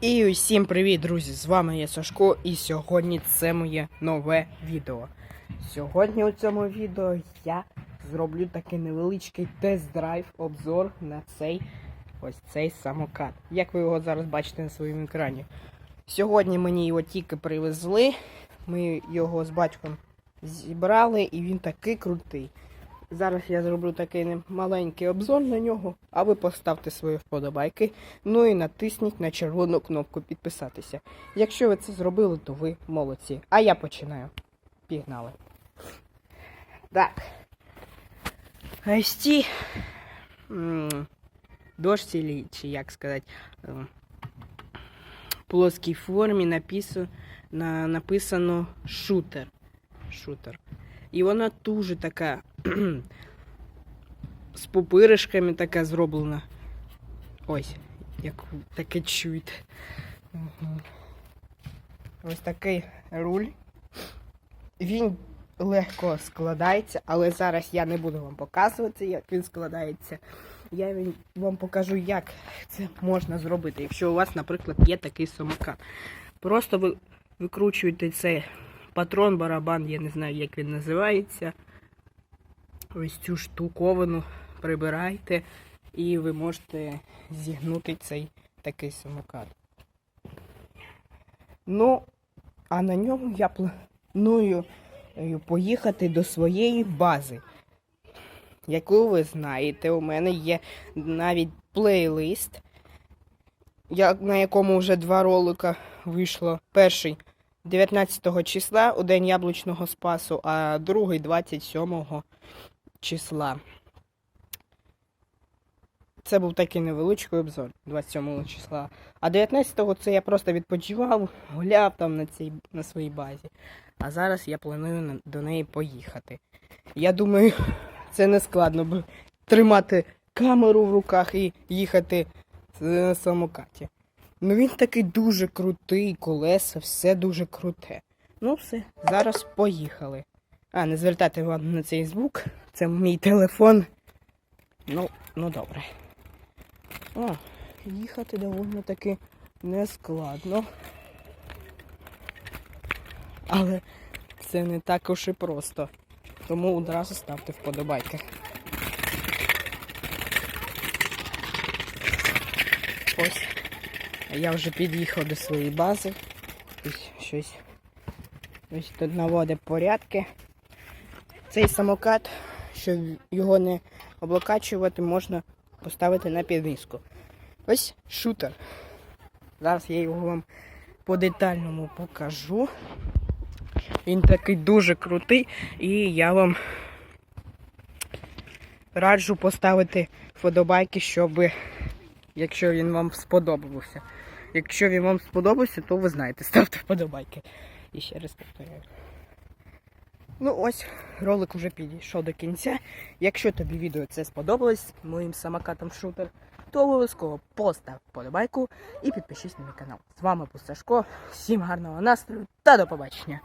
І усім привіт, друзі! З вами я Сашко, і сьогодні це моє нове відео. Сьогодні у цьому відео я зроблю такий невеличкий тест-драйв, обзор на цей ось цей самокат. Як ви його зараз бачите на своєму екрані. Сьогодні мені його тільки привезли. Ми його з батьком зібрали, і він такий крутий. Зараз я зроблю такий маленький обзор на нього, а ви поставте свої вподобайки. Ну і натисніть на червону кнопку підписатися. Якщо ви це зробили, то ви молодці. А я починаю. Пігнали. Так. Ось ці дошці, чи як сказати, ем, плоскій формі написано, на, написано шутер. Шутер. І вона дуже така з пупиришками така зроблена. Ось, як таке чуєте. Мгм. Ось такий руль. Він легко складається, але зараз я не буду вам показувати, як він складається. Я вам покажу, як це можна зробити, якщо у вас, наприклад, є такий самокат. Просто ви викручуєте цей патрон, барабан, я не знаю, як він називається. Ось цю штуковину прибирайте, і ви можете зігнути цей такий самокат. Ну, а на ньому я планую е, поїхати до своєї бази. Яку ви знаєте, у мене є навіть плейлист, на якому вже два ролика вийшло. Перший 19 числа у день яблучного спасу, а другий 27 числа. Це був такий невеличкий обзор 27 числа. А 19-го це я просто відпочивав, гуляв там на цій на своїй базі. А зараз я планую до неї поїхати. Я думаю, це не складно б тримати камеру в руках і їхати на самокаті. Ну він такий дуже крутий, колеса, все дуже круте. Ну все, зараз поїхали. А, не звертайте увагу на цей звук. Це мій телефон. Ну, ну добре. О, їхати доволі таки нескладно. Але це не так уж і просто. Тому одразу ставте вподобайки. Ось. Я вже під'їхав до своєї бази. Ось щось. Ось тут наводить порядки. Цей самокат, щоб його не облокачувати, можна поставити на підвіску. Ось шутер. Зараз я його вам по детальному покажу. Він такий дуже крутий, і я вам раджу поставити вподобайки, щоб, якщо він вам сподобався. Якщо він вам сподобався, то ви знаєте, ставте вподобайки. І ще раз повторяю. Ну ось, ролик вже підійшов до кінця. Якщо тобі відео це сподобалось моїм самокатом шутер, то обов'язково постав вподобайку і підпишись на мій канал. З вами був Сашко. Всім гарного настрою та до побачення!